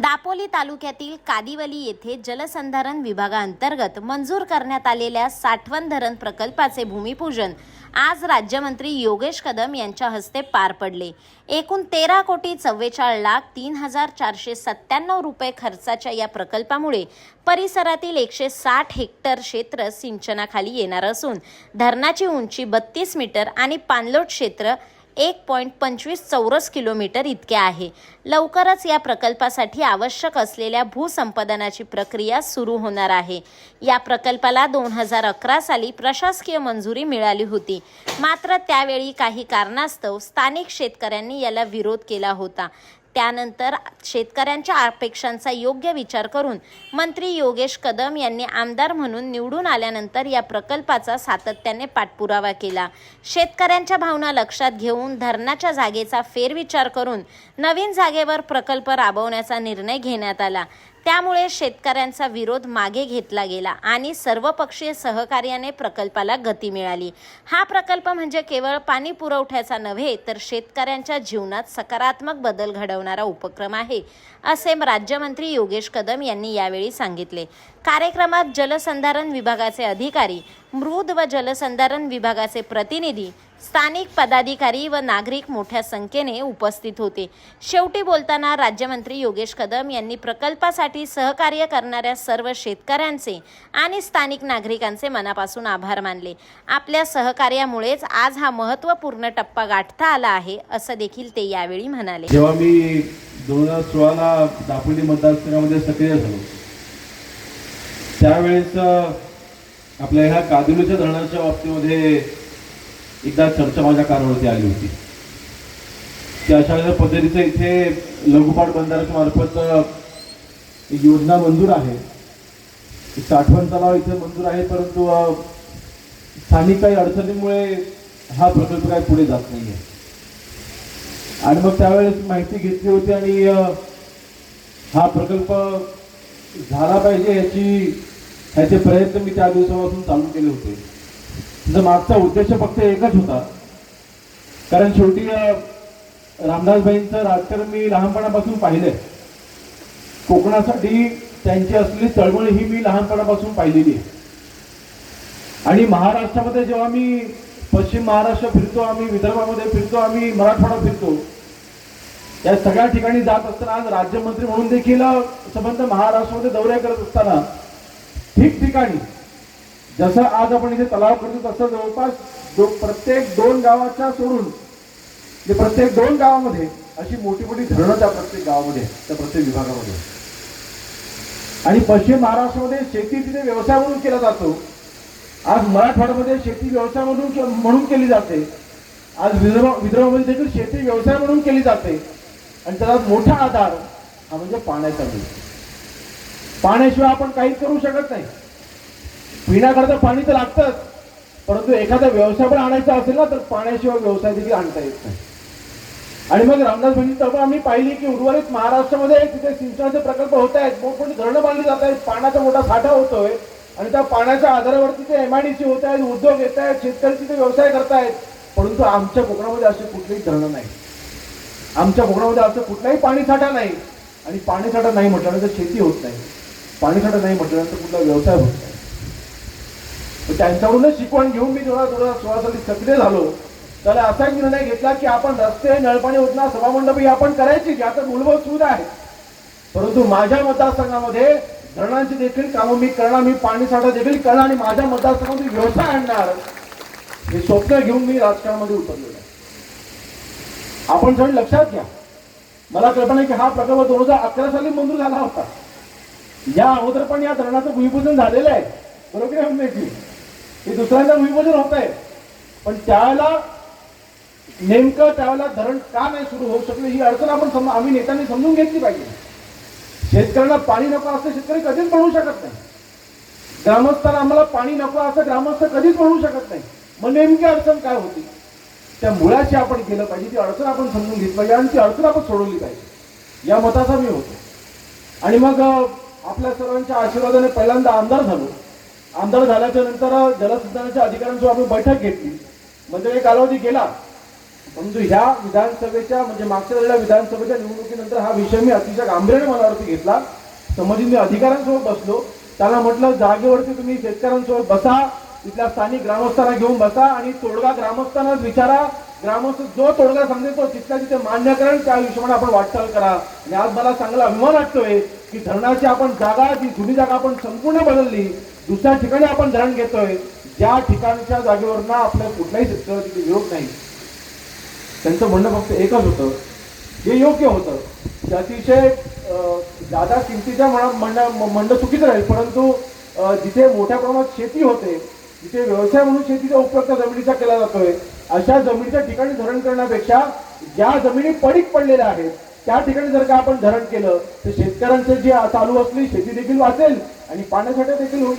दापोली तालुक्यातील कादिवली येथे जलसंधारण विभागाअंतर्गत मंजूर करण्यात आलेल्या साठवण धरण प्रकल्पाचे भूमिपूजन आज राज्यमंत्री योगेश कदम यांच्या हस्ते पार पडले. एकूण तेरा कोटी चव्वेचाळीस लाख तीन हजार चारशे सत्त्याण्णव रुपये खर्चाच्या या प्रकल्पामुळे परिसरातील एकशे साठ हेक्टर क्षेत्र सिंचनाखाली येणार असून धरणाची उंची बत्तीस मीटर आणि पाणलोट क्षेत्र एक पॉईंट पंचवीस चौरस किलोमीटर इतके आहे. लवकरच या प्रकल्पासाठी आवश्यक असलेल्या भूसंपादनाची प्रक्रिया सुरू होणार आहे. या प्रकल्पाला दोन हजार अकरा साली प्रशासकीय मंजुरी मिळाली होती. मात्र त्यावेळी काही कारणास्तव स्थानिक शेतकऱ्यांनी याला विरोध केला होता. त्यानंतर शेतकऱ्यांच्या अपेक्षांचा योग्य विचार करून मंत्री योगेश कदम यांनी आमदार म्हणून निवडून आल्यानंतर या प्रकल्पाचा सातत्याने पाठपुरावा केला. शेतकऱ्यांच्या भावना लक्षात घेऊन धरणाच्या जागेचा फेरविचार करून नवीन जागेवर प्रकल्प राबवण्याचा निर्णय घेण्यात आला. त्यामुळे शेतकऱ्यांचा विरोध मागे घेतला गेला आणि सर्वपक्षीय सहकार्याने प्रकल्पाला गती मिळाली. हा प्रकल्प म्हणजे केवळ पाणी पुरवठ्याचा नव्हे तर शेतकऱ्यांच्या जीवनात सकारात्मक बदल घडवणारा उपक्रम आहे असे राज्यमंत्री योगेश कदम यांनी यावेळी सांगितले. कार्यक्रमात जलसंधारण विभागाचे अधिकारी मृद व जलसंधारण विभागाचे प्रतिनिधी स्थानिक पदाधिकारी व नागरिक मोठ्या संख्येने उपस्थित होते. शेवटी बोलताना राज्यमंत्री योगेश कदम यांनी प्रकल्पासाठी सहकार्य करणाऱ्या सर्व शेतकऱ्यांचे आणि स्थानिक नागरिकांचे मनापासून आभार मानले. आपल्या सहकार्यामुळेच आज हा महत्त्वपूर्ण टप्पा गाठता आला आहे असं देखील ते यावेळी म्हणाले. जेव्हा मी दोन हजार सोळाला दापोली मतदारसंघामध्ये सक्रिय झालो त्यावेळेस आपल्या ह्या कादुलीच्या धरणाच्या बाबतीमध्ये एकदा चर्चा माझ्या कानावरती आली होती. की अशा पद्धतीचं इथे लघुपाट बंधाऱ्याच्या मार्फत योजना मंजूर आहे. साठवण तलाव इथे मंजूर आहे परंतु स्थानिक काही अडचणीमुळे हा प्रकल्प काय पुढे जात नाही आहे आणि मग त्यावेळेस माहिती घेतली होती आणि हा प्रकल्प झाला पाहिजे याची ह्याचे प्रयत्न मी त्या दिवसापासून चालू केले होते. त्याचा मागचा उद्देश फक्त एकच होता. कारण शेवटी रामदासबाईंचं राजकारण मी लहानपणापासून पाहिलंय. कोकणासाठी त्यांची असलेली चळवळ ही मी लहानपणापासून पाहिलेली आहे. आणि महाराष्ट्रामध्ये जेव्हा मी पश्चिम महाराष्ट्र फिरतो आम्ही विदर्भामध्ये फिरतो आम्ही मराठवाडा फिरतो या सगळ्या ठिकाणी जात असताना आज राज्यमंत्री म्हणून देखील संबंध महाराष्ट्रामध्ये दौरे करत असताना ठिकठिकाणी जसं आज आपण इथे तलाव करतो तसं जवळपास दो प्रत्येक दोन गावाच्या सोडून जे प्रत्येक दोन गावामध्ये अशी मोठी मोठी धरणं त्या प्रत्येक गावामध्ये त्या प्रत्येक विभागामध्ये आणि पश्चिम महाराष्ट्रामध्ये शेती तिथे व्यवसाय म्हणून केला जातो. आज मराठवाड्यामध्ये शेती व्यवसाय म्हणून के- म्हणून केली जाते. आज विदर्भ विदर्भामध्ये देखील शेती व्यवसाय म्हणून केली जाते. आणि त्याला मोठा आधार हा म्हणजे पाण्याचा मिळतो पाण्याशिवाय आपण काही करू शकत नाही. पिण्याकरता पाणी तर लागतंच परंतु एखादा व्यवसाय पण आणायचा असेल ना तर पाण्याशिवाय व्यवसाय देखील आणता येत नाही. आणि मग रामदास भाई तेव्हा आम्ही पाहिली की उर्वरित महाराष्ट्रामध्ये तिथे सिंचनाचे प्रकल्प होत आहेत मोठमोठी धरणं बांधली जात आहेत पाण्याचा मोठा साठा होतोय आणि त्या पाण्याच्या आधारावरती ते एमआयडीसी होत आहेत उद्योग येत आहेत शेतकरी तिथे व्यवसाय करतायत परंतु आमच्या कोकणामध्ये असे कुठलेही धरणं नाही. आमच्या कोकणामध्ये असं कुठलाही पाणी साठा नाही. आणि पाणी साठा नाही म्हटल्यानंतर शेती होत नाही. पाणी साठा नाही म्हटल्यानंतर कुठला व्यवसाय होत नाही. तर त्यांच्याकडूनच शिकवण घेऊन मी जेव्हा दोन हजार सोळा साली सक्रिय झालो त्याला असा एक निर्णय घेतला की आपण रस्ते नळपाणी योजना सभामंडप ही आपण करायची जी आता मूलभूत सुविधा आहे परंतु माझ्या मतदारसंघामध्ये धरणांची देखील कामं मी करणार मी पाणी साठा देखील करणार आणि माझ्या मतदारसंघामध्ये व्यवसाय आणणार हे स्वप्न घेऊन मी राजकारणामध्ये उतरलेलो आहे. आपण सगळे लक्षात घ्या. मला कल्पना आहे की हा प्रकल्प दोन हजार अकरा साली मंजूर झाला होता. या अगोदर पण या धरणाचं भूमिपूजन झालेलं आहे. बरोबर आहे हे दुसऱ्यांदा भूमिपूजन होत आहे पण त्यावेळेला नेमकं त्यावेळेला धरण का नाही सुरू होऊ शकलं ही अडचण आपण सम- आम्ही नेत्यांनी समजून घेतली पाहिजे. शेतकऱ्यांना पाणी नको असं शेतकरी कधीच म्हणू शकत नाही. ग्रामस्थांना आम्हाला पाणी नको असं ग्रामस्थ कधीच म्हणू शकत नाही. मग नेमकी अडचण काय होती? त्या मुळाशी आपण केलं पाहिजे ती अडचण आपण समजून घेतली पाहिजे आणि ती अडचण आपण सोडवली पाहिजे. या मताचा मी होतो. आणि मग आपल्या सर्वांच्या आशीर्वादाने पहिल्यांदा आमदार झालो. आमदार झाल्याच्यानंतर जलसंधारणाच्या अधिकाऱ्यांसोबत आपण बैठक घेतली. म्हणजे एक कालावधी गेला. परंतु ह्या विधानसभेच्या म्हणजे मागच्या झालेल्या विधानसभेच्या निवडणुकीनंतर हा विषय मी अतिशय गांभीर्याने मनावरती घेतला. संबंधित मी अधिकाऱ्यांसोबत बसलो. त्यांना म्हटलं जागेवरती तुम्ही शेतकऱ्यांसोबत बसा. तिथल्या स्थानिक ग्रामस्थांना घेऊन बसा आणि तोडगा ग्रामस्थांनाच विचारा. ग्रामस्थ जो तोडगा सांगते तो तिथल्या तिथे मान्य करेल त्या हिशोबाने आपण वाटचाल करा. आणि आज मला चांगला अभिमान वाटतोय की धरणाची आपण जागा जी जुनी जागा आपण संपूर्ण बदलली दुसऱ्या ठिकाणी आपण धरण घेतोय. ज्या ठिकाणच्या जागेवर ना आपल्या कुठल्याही शेतकऱ्याला विरोध नाही. त्यांचं म्हणणं फक्त एकच होतं. हे योग्य होतं. ते अतिशय जादा किमतीच्या म्हणा म्हणणं म्हणणं चुकीचं राहील परंतु जिथे मोठ्या प्रमाणात शेती होते इथे व्यवसाय म्हणून शेतीचा उपयोग त्या जमिनीचा केला जातोय. अशा जमिनीच्या ठिकाणी धरण करण्यापेक्षा ज्या जमिनी पडीक पडलेल्या आहेत त्या ठिकाणी जर का आपण धरण केलं तर शेतकऱ्यांचं जे चालू असली शेती देखील वाचेल आणि पाण्यासाठी देखील होईल.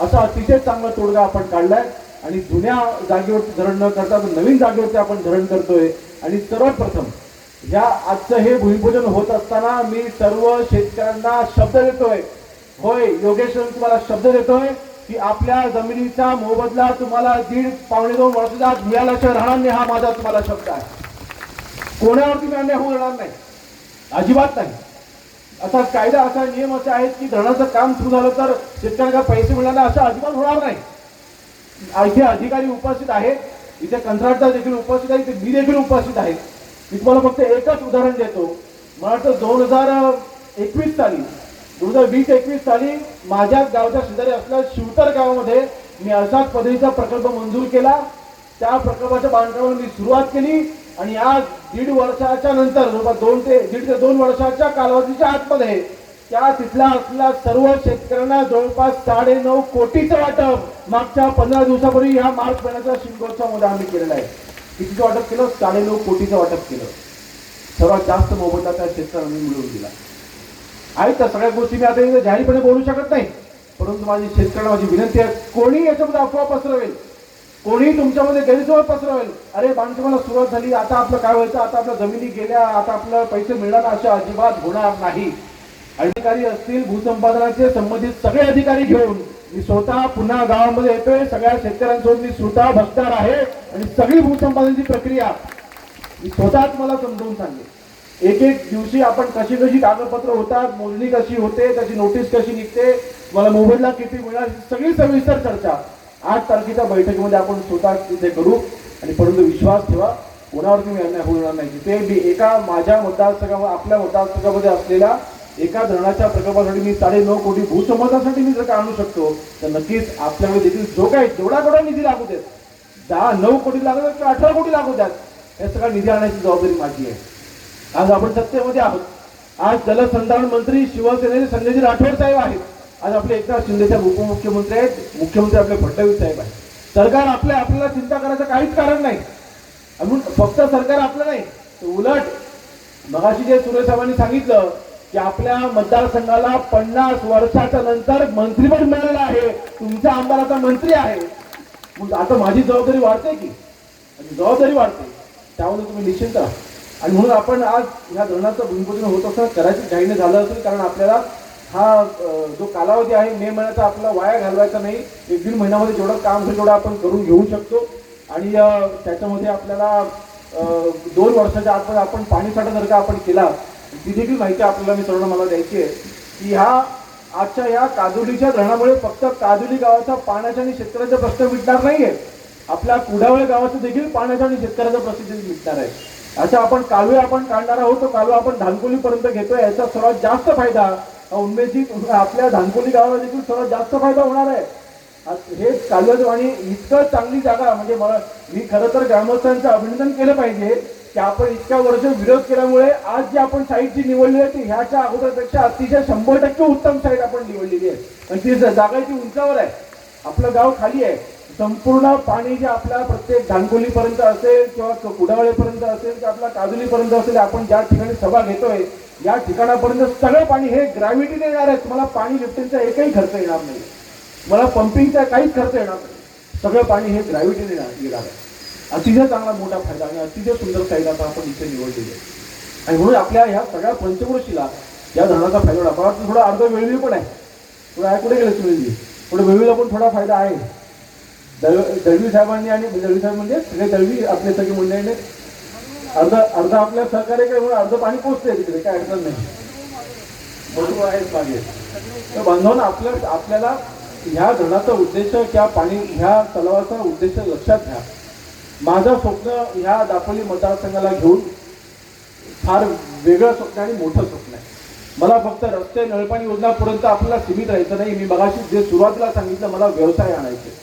असा अतिशय चांगला तोडगा आपण काढलाय. आणि जुन्या जागेवरती धरण न करता तर नवीन जागेवरती आपण धरण करतोय. आणि सर्वात प्रथम या आजचं हे भूमिपूजन होत असताना मी सर्व शेतकऱ्यांना शब्द देतोय. होय योगेश्वर तुम्हाला शब्द देतोय. की आपल्या जमिनीचा मोबदला तुम्हाला दीड पावणे दोन वर्षात मिळाल्याच्या राहणार नाही हा माझा तुम्हाला शब्द आहे. कोणावरती मी अन्याय होऊ देणार नाही. अजिबात नाही. असा कायदा असा नियम असे आहेत की धरणाचं काम सुरू झालं तर शेतकऱ्यांना पैसे मिळणार असं अजिबात होणार नाही. इथे अधिकारी उपस्थित आहेत. इथे कंत्राटदार देखील उपस्थित आहे इथे मी देखील उपस्थित आहे. मी तुम्हाला फक्त एकच उदाहरण देतो. मला वाटतं दोन हजार एकवीस साली दोन हजार वीस एकवीस साली माझ्या गावच्या शेजारी असलेल्या शिवतर गावामध्ये मी असाच पदवीचा प्रकल्प मंजूर केला. त्या प्रकल्पाच्या बांधकामाला मी सुरुवात केली आणि आज दीड वर्षाच्या नंतर जवळपास दोन ते दीड ते दोन वर्षाच्या कालावधीच्या आतमध्ये त्या तिथल्या असलेल्या सर्व शेतकऱ्यांना जवळपास साडे नऊ कोटीचं वाटप मागच्या पंधरा दिवसापूर्वी ह्या मार्च महिन्याच्या शिमगोत्सवामध्ये आम्ही केलेलं आहे. कितीचं वाटप केलं? साडे नऊ कोटीचं वाटप केलं. सर्वात जास्त मोबदला त्या शेतकऱ्यांनी मिळवून दिला. आहेत त्या सगळ्या गोष्टी मी आता इथे जाहीरपणे बोलू शकत नाही. परंतु माझी शेतकऱ्यांना माझी विनंती आहे कोणी याच्यामध्ये अफवा पसरवेल कोणी तुमच्यामध्ये गैरसोय पसरवेल. अरे बांधकामाला सुरुवात झाली आता आपलं काय व्हायचं? आता आपल्या जमिनी गेल्या आता आपलं पैसे मिळणार अशा अजिबात होणार नाही. अधिकारी असतील भूसंपादनाचे संबंधित सगळे अधिकारी घेऊन मी स्वतः पुन्हा गावामध्ये येतोय सगळ्या शेतकऱ्यांसोबत मी स्वतः बसणार आहे आणि सगळी भूसंपादनाची प्रक्रिया मी स्वतःच मला समजवून सांगेल एक एक दिवशी आपण कशी कशी कागदपत्र होतात मोजणी कशी होते त्याची नोटीस कशी निघते मला मोबाईलला किती मिळणार सगळी सविस्तर चर्चा आठ तारखेच्या बैठकीमध्ये आपण स्वतः तिथे करू. आणि परंतु विश्वास ठेवा कोणावरती मी अन्याय होणार नाही. तिथे मी एका माझ्या मतदारसंघामध्ये आपल्या मतदारसंघामध्ये असलेल्या एका धरणाच्या प्रकल्पासाठी मी साडे नऊ कोटी भूसंबंधासाठी मी जर का आणू शकतो तर नक्कीच आपल्याकडे देखील जो काय जेवढा जेवढा निधी लागू देत दहा नऊ कोटी लागू द्यात किंवा अठरा कोटी लागू द्यात हे सगळा निधी आणण्याची जबाबदारी माझी आहे. आज आपण सत्तेमध्ये आहोत. आज जलसंधारण मंत्री शिवसेनेचे संजयजी राठोड साहेब आहेत. आज आपले एकनाथ शिंदे साहेब उपमुख्यमंत्री आहेत. मुख्यमंत्री आपले फडणवीस साहेब आहेत. सरकार आपल्या आपल्याला चिंता करायचं काहीच कारण नाही. अजून फक्त सरकार आपलं नाही उलट मगाशी जे सुरेश साहेबांनी सांगितलं की आपल्या मतदारसंघाला पन्नास वर्षाच्या नंतर मंत्रीपद मिळालेलं आहे. तुमचा आमदार आता मंत्री आहे. मग आता माझी जबाबदारी वाढते की? जबाबदारी वाढते. त्यामुळे तुम्ही निश्चिंत राहा. आणि म्हणून आपण आज ह्या धरणाचं भूमिपूजन होत असताना करायचं घाईने झालं असेल कारण आपल्याला हा जो कालावधी आहे मे महिन्याचा आपला वाया घालवायचा नाही. एक दीड महिन्यामध्ये जेवढं काम होईल तेवढं आपण करून घेऊ शकतो. आणि त्याच्यामध्ये आपल्याला दोन वर्षाच्या आतमध्ये आपण पाणीसाठा जर का आपण केला ती देखील माहिती आपल्याला मी सर्व मला द्यायची आहे. की ह्या आजच्या या काजुलीच्या धरणामुळे फक्त काजुली गावाचा पाण्याचा आणि शेतकऱ्याचा प्रश्न मिटणार आहे आपल्या कुडावळे गावाचं देखील पाण्याचा आणि शेतकऱ्याचा प्रश्न मिटणार आहे. अशा आपण कालवे आपण काढणार आहोत तो कालवा आपण धानकोलीपर्यंत घेतोय याचा सर्वात जास्त फायदा हा आपल्या धानकोली गावाला देखील सर्वात जास्त फायदा होणार आहे. हे कालव्याचं आणि इतकं चांगली जागा म्हणजे मला मी खरं तर ग्रामस्थांचं अभिनंदन केलं पाहिजे की आपण इतक्या वर्ष विरोध केल्यामुळे आज जी आपण साईट जी निवडली आहे ती ह्याच्या अगोदरपेक्षा अतिशय शंभर टक्के उत्तम साईट आपण निवडलेली आहे. आणि ती जागाची उंचावर आहे. आपलं गाव खाली आहे. संपूर्ण पाणी जे आपल्या प्रत्येक धानकोलीपर्यंत असेल किंवा कुडावळेपर्यंत असेल किंवा आपल्या काजुलीपर्यंत असेल आपण ज्या ठिकाणी सभा घेतोय या ठिकाणापर्यंत सगळं पाणी हे ग्रॅव्हिटीने येणार आहे. तुम्हाला पाणी लिफ्टिंगचा एकही खर्च येणार नाही. मला पंपिंगचा काहीच खर्च येणार नाही. सगळं पाणी हे ग्रॅव्हिटीने येणार आहे. अतिशय चांगला मोठा फायदा आणि अतिशय सुंदर साईड आता आपण इथे निवडलेली आहे. आणि म्हणून आपल्या ह्या सगळ्या पंचकृषीला या धरणाचा फायदा होणार. मला वाटतं थोडा अर्ध वेळवी पण आहे. थोडा आहे कुठे गेले सुनीलजी थोडं वेळवीला पण थोडा फायदा आहे. दळ दळवी साहेबांनी आणि दळवी साहेब म्हणजे सगळे दळवी आपले सगळे मंडळीने अर्ध अर्ध आपल्या सहकार्याकडे म्हणून अर्ध पाणी पोचते तिकडे काय अडचण नाही. बरोबर आहे मागे. तर बांधवांना आपल्या आपल्याला ह्या धरणाचा उद्देश किंवा पाणी ह्या तलावाचा उद्देश लक्षात घ्या. माझं स्वप्न ह्या दापोली मतदारसंघाला घेऊन फार वेगळं स्वप्न आणि मोठं स्वप्न आहे. मला फक्त रस्ते नळपाणी योजनापर्यंत आपल्याला सीमित राहायचं नाही. मी मगाशी जे सुरुवातीला सांगितलं मला व्यवसाय आणायचे.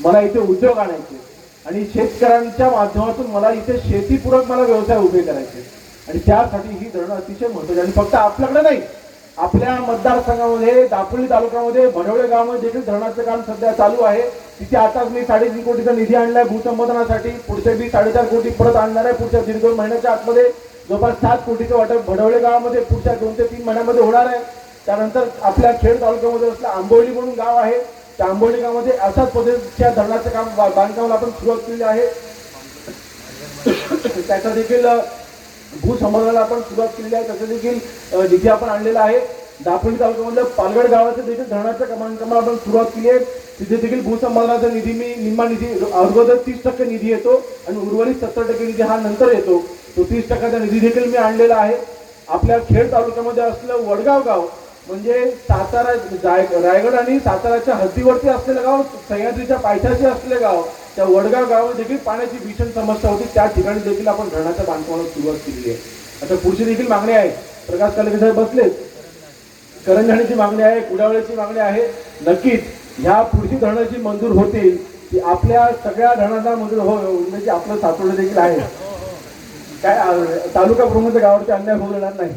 मला इथे उद्योग आणायचे. आणि शेतकऱ्यांच्या माध्यमातून मला इथे शेतीपूरक मला व्यवसाय उभे करायचे. आणि त्यासाठी ही धरणं अतिशय महत्वाची आणि फक्त आपल्याकडे नाही आपल्या मतदारसंघामध्ये दापोली तालुक्यामध्ये भडवळे गावामध्ये देखील धरणाचं काम सध्या चालू आहे. तिथे आताच मी साडेतीन कोटीचा निधी आणलाय भूसंबोधनासाठी पुढचे बी साडेचार कोटी परत आणणार आहे. पुढच्या दीड दोन महिन्याच्या आतमध्ये जवळपास सात कोटीचं वाटप भडवळे गावामध्ये पुढच्या दोन ते तीन महिन्यामध्ये होणार आहे. त्यानंतर आपल्या खेड तालुक्यामध्ये असलं आंबोली म्हणून गाव आहे. त्या गावामध्ये अशाच पद्धतीच्या धरणाचं काम बांधकामाला आपण सुरुवात केली आहे. त्याचा देखील अ, भूसंवर्धनाला आपण सुरुवात केलेली आहे. त्याचा देखील निधी आपण आणलेला आहे दापोली तालुक्यामधलं पालगड गावाचं देखील धरणाच्या बांधकामाला आपण सुरुवात केली आहे. तिथे देखील भूसंवर्धनाचा निधी मी निम्मा निधी अगोदर तीस टक्के निधी येतो आणि उर्वरित सत्तर टक्के निधी हा नंतर येतो. तो तीस टक्क्याचा निधी देखील मी आणलेला आहे. आपल्या खेड तालुक्यामध्ये असलेलं वडगाव गाव म्हणजे सातारा जाय- रायगड आणि साताराच्या हद्दीवरती असलेलं गाव सह्याद्रीच्या पायथ्याशी असलेलं गाव त्या वडगाव गावात देखील पाण्याची भीषण समस्या होती. त्या ठिकाणी देखील आपण धरणाच्या बांधकामाला सुरुवात केली आहे. आता पुढची देखील मागणी आहे. प्रकाश कालेके साहेब बसलेत करंजाणीची मागणी आहे कुडावळ्याची मागणी आहे. नक्कीच ह्या पुढची धरणं जी मंजूर होतील ती आपल्या सगळ्या धरणांना मंजूर हो म्हणजे आपलं सातोडं देखील आहे. काय तालुका प्रमुख गावावरती अन्याय होऊ देणार नाही.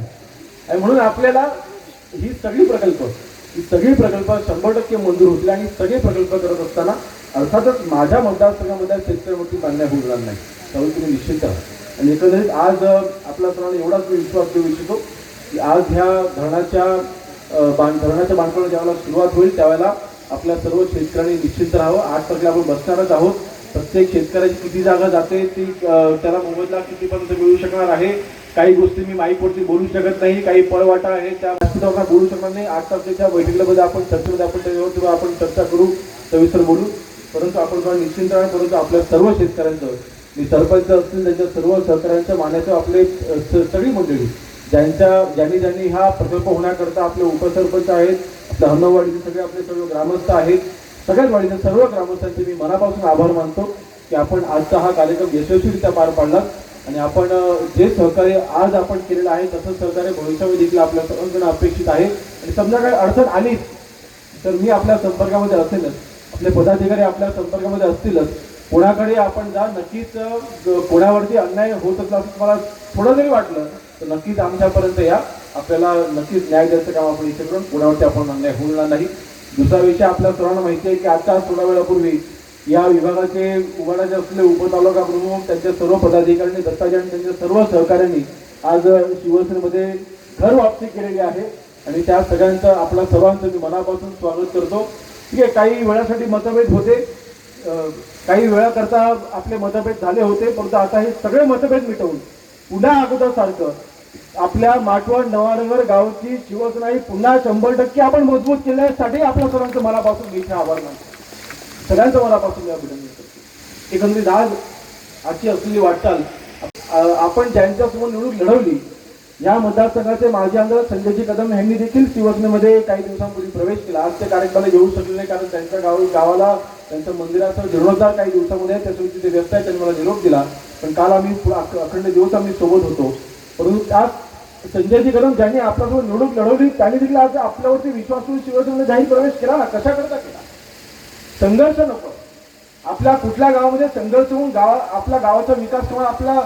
आणि म्हणून आपल्याला ही सगळी प्रकल्प ही सगळी प्रकल्प शंभर टक्के मंजूर होतील आणि सगळे प्रकल्प करत असताना अर्थातच माझ्या मतदारसंघामध्ये शेतकऱ्यांवरती बांधण्या होऊ नाही. त्यामुळे तुम्ही निश्चित करा आणि एकंदरीत आज आपला सर्वांना एवढाच मी विश्वास देऊ इच्छितो की आज ह्या धरणाच्या बांध धरणाच्या बांधकामाला ज्यावेळेला सुरुवात होईल त्यावेळेला आपल्या सर्व शेतकऱ्यांनी निश्चित राहावं. आठ तारखेला आपण बसणारच आहोत. प्रत्येक शेतकऱ्याची किती जागा जाते ती त्याला मोबदला कितीपर्यंत मिळू शकणार आहे? काही गोष्टी मी माईकवरती बोलू शकत नाही काही पळवाटा आहे त्या व्यासपीठावर बोलू शकणार नाही. आठ तारखेच्या बैठकीमध्ये आपण चर्चेमध्ये आपण त्याच्यावर तेव्हा आपण चर्चा करू सविस्तर बोलू. परंतु आपण थोडं निश्चिंत राहा परंतु आपल्या सर्व शेतकऱ्यांचं मी सरपंच असतील त्यांच्या सर्व सहकाऱ्यांचं मानायचं आपले सगळी मंडळी ज्यांच्या ज्यांनी ज्यांनी हा प्रकल्प होण्याकरता आपले उपसरपंच आहेत आपल्या सगळे आपले सर्व ग्रामस्थ आहेत सगळ्याच वाडीचे सर्व ग्रामस्थांचे मी मनापासून आभार मानतो की आपण आजचा हा कार्यक्रम यशस्वीरित्या पार पाडला आणि आपण जे सहकार्य आज आपण केलेलं आहे तसं सहकार्य भविष्यामध्ये देखील आपल्या सर्वांकडून अपेक्षित आहे. आणि समजा काही अडचण आलीच तर मी आपल्या संपर्कामध्ये असेलच. आपले पदाधिकारी आपल्या संपर्कामध्ये असतीलच. कोणाकडे आपण जा नक्कीच कोणावरती अन्याय होत असला असं तुम्हाला थोडं जरी वाटलं तर नक्कीच आमच्यापर्यंत या. आपल्याला नक्कीच न्याय द्यायचं काम आपण इथे करून कोणावरती आपण अन्याय होणार नाही. दुसरा विषय आपल्या सर्वांना माहिती आहे की आता थोड्या वेळापूर्वी या विभागाचे उभाडाचे असलेले उपतालुका प्रमुख त्यांच्या सर्व पदाधिकाऱ्यांनी दत्ताजी आणि त्यांच्या सर्व सहकाऱ्यांनी आज शिवसेनेमध्ये घर वापसी केलेली आहे. आणि त्या सगळ्यांचं आपल्या सर्वांचं मी मनापासून स्वागत करतो. ठीक आहे काही वेळासाठी मतभेद होते. काही वेळाकरता आपले मतभेद झाले होते परंतु आता हे सगळे मतभेद मिटवून पुन्हा अगोदर सारखं आपल्या माटवण नवानगर गावची शिवसेना ही पुन्हा शंभर टक्के आपण मजबूत केल्यासाठी आपल्या सर्वांचं मनापासून मी इथे आभार मानतो. सगळ्यांचं मनापासून मी अभिनंदन करतो. एकंदरीत आज आजची असलेली वाटचाल आपण ज्यांच्यासमोर निवडणूक लढवली या मतदारसंघाचे माजी आमदार संजयजी कदम यांनी देखील शिवसेनेमध्ये काही दिवसांपूर्वी प्रवेश केला. आज त्या कार्यक्रमाला येऊ शकले नाही कारण त्यांच्या गाव गावाला त्यांच्या मंदिराचा जीर्णोद्धार काही दिवसामध्ये आहे, त्याच्यामुळे व्यस्त आहे त्यांनी मला निरोप दिला. पण काल आम्ही अखंड दिवस आम्ही सोबत होतो. परंतु त्यात संजयजी कदम ज्यांनी आपल्यासोबत निवडणूक लढवली त्यांनी देखील आज आपल्यावरती विश्वास ठेवून शिवसेनेने जाहीर प्रवेश केला ना? कशा करता केला? संघर्ष नको. आपल्या कुठल्या गावामध्ये संघर्ष होऊन गावा आपल्या गावाचा विकास किंवा आपला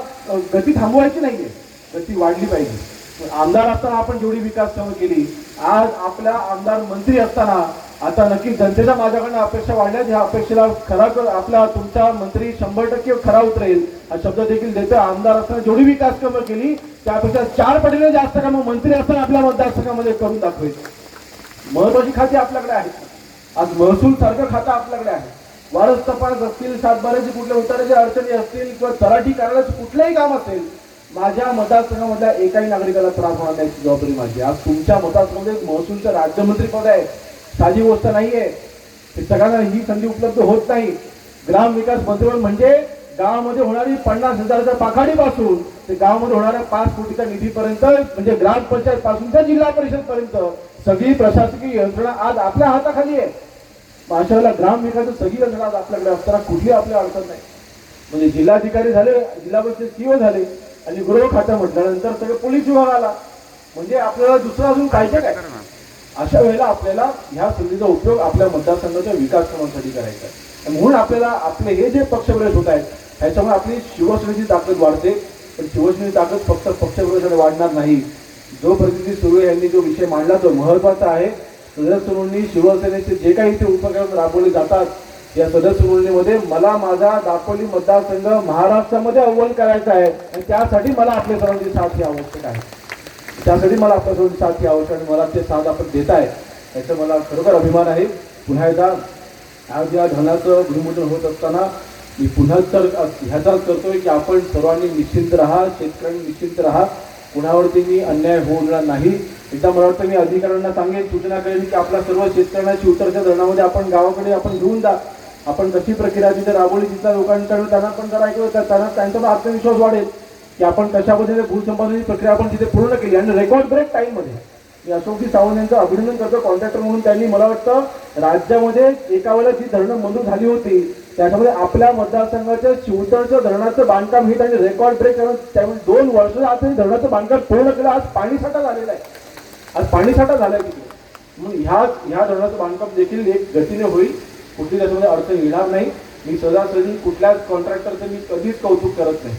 गती थांबवायची नाहीये गती वाढली पाहिजे. पण आमदार असताना आपण जेवढी विकास कामं केली आज आपल्या आमदार मंत्री असताना आता नक्की जनतेच्या माझ्याकडनं अपेक्षा वाढल्यात. ह्या अपेक्षेला खरा कर आपला तुमचा मंत्री शंभर टक्के खरा उतरेल हा शब्द देखील देतो आमदार असताना जेवढी विकास कामं केली त्यापेक्षा चार पटीने जास्त कामं मंत्री असताना आपल्या मतदारसंघामध्ये करून दाखवेल. महत्वाची खाती आपल्याकडे आहेत. आज महसूल सारखं खातं आपल्याकडे आहे. वारस तपास असतील सातबाऱ्याची कुठल्या उताराच्या अडचणी असतील किंवा तराठी कार्यालयाचं कुठलंही काम असेल माझ्या मतदारसंघामधल्या एकाही नागरिकाला त्रास होणार नाही जबाबदारी माझी आज तुमच्या मतदारसंघामध्ये महसूलचं राज्यमंत्री पद आहे. साधी गोष्ट नाहीये. हे सगळ्यांना ही संधी उपलब्ध होत नाही. ग्राम विकास मंत्रिमंडळ म्हणजे गावामध्ये होणारी पन्नास हजाराच्या पाखाडीपासून ते गावामध्ये होणाऱ्या पाच कोटीच्या निधीपर्यंत म्हणजे ग्रामपंचायत पासून तर जिल्हा परिषद पर्यंत सगळी प्रशासकीय यंत्रणा आज आपल्या हाताखाली आहे. मग अशा वेळेला ग्रामविकास सगळी यंत्रणा आज आपल्याकडे असताना कुठली आपली अडचण नाही. म्हणजे जिल्हाधिकारी झाले जिल्हा परिषद सीओ झाले आणि गृह खातं म्हटल्यानंतर सगळं पोलीस विभाग आला. म्हणजे आपल्याला दुसरं अजून पाहिजे काय? अशा वेळेला आपल्याला ह्या संधीचा उपयोग आपल्या मतदारसंघाच्या विकास कामासाठी करायचा आहे. म्हणून आपल्याला आपले हे जे पक्षप्रवेश होत आहेत ह्याच्यामुळे आपली शिवसेनेची ताकद वाढते. पण शिवसेनेची ताकद फक्त पक्षप्रवेशाने वाढणार नाही. जो प्रतिनिधी सुर्वे यांनी जो विषय मांडला तो महत्त्वाचा आहे. सदस्य शिवसेनेचे जे काही ते उपक्रम राबवले जातात या सदस्य नोंदणीमध्ये मला माझा दापोली मतदारसंघ महाराष्ट्रामध्ये अव्वल करायचा आहे आणि त्यासाठी मला आपल्या सर्वांची साथ ही आवश्यक आहे. त्यासाठी मला आपल्या सर्वांची साथ ही आवश्यक आणि मला ते साथ आपण देत आहे. याचा मला खरोखर अभिमान आहे. पुन्हा एकदा आज या धनाचं भूमिपूजन होत असताना मी पुन्हा तर ह्याचाच करतोय की आपण सर्वांनी निश्चिंत राहा शेतकऱ्यांनी निश्चिंत राहा. कुणावरती मी अन्याय होणार नाही. एकदा मला वाटतं मी अधिकाऱ्यांना सांगेन सूचना करेन की आपल्या सर्व शेतकऱ्यांची उत्तरच्या धरणामध्ये आपण गावाकडे आपण घेऊन जा. आपण कशी प्रक्रिया तिथे राबवली तिथल्या लोकांकडे त्यांना पण जर ऐकलं तर त्यांना त्यांचा पण आत्मविश्वास वाढेल की आपण कशा पद्धतीने भूसंपादनाची प्रक्रिया आपण तिथे पूर्ण केली. आणि रेकॉर्ड ब्रेक टाईममध्ये मी अशोकजी सावंत यांचं अभिनंदन करतो. कॉन्ट्रॅक्टर म्हणून त्यांनी मला वाटतं राज्यामध्ये एका वेळेला जी धरणं मंजूर झाली होती त्याच्यामध्ये आपल्या मतदारसंघाच्या शिवतळचं धरणाचं बांधकाम हे त्यांनी रेकॉर्ड ब्रेक करून त्यामुळे दोन वर्ष आज त्यांनी धरणाचं बांधकाम पूर्ण केलं. आज पाणीसाठा झालेला आहे. आज पाणीसाठा झाला झालाय तिथे. मग ह्या ह्या धरणाचं बांधकाम देखील एक गतीने होईल. कुठली त्याच्यामध्ये अडचण येणार नाही. मी सहजासहजी कुठल्याच कॉन्ट्रॅक्टरचं मी कधीच कौतुक करत नाही.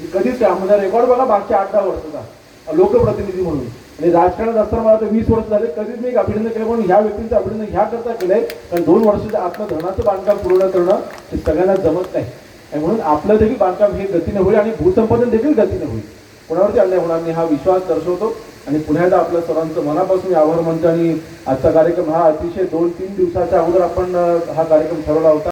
मी कधीच माझा रेकॉर्ड बघा मागच्या आठ दहा वर्षाचा. लोकप्रतिनिधी म्हणून. आणि राजकारणात असताना मला वीस वर्ष झाले कधीच मी एक अभिनंदन केलं म्हणून ह्या व्यक्तीचं अभिनंदन ह्या करता केलंय. कारण दोन वर्षाच्या आतलं धरणाचं बांधकाम पूर्ण करणं हे सगळ्यांना जमत नाही. आणि म्हणून आपलं देखील बांधकाम हे गतीने होईल आणि भूसंपादन देखील गतीने होईल. कोणावरती अन्याय होणार नाही हा विश्वास दर्शवतो. आणि पुन्हा एकदा आपल्या सर्वांचं मनापासून आभार मानतो आणि आजचा कार्यक्रम हा अतिशय दोन तीन दिवसाच्या अगोदर आपण हा कार्यक्रम ठरवला होता.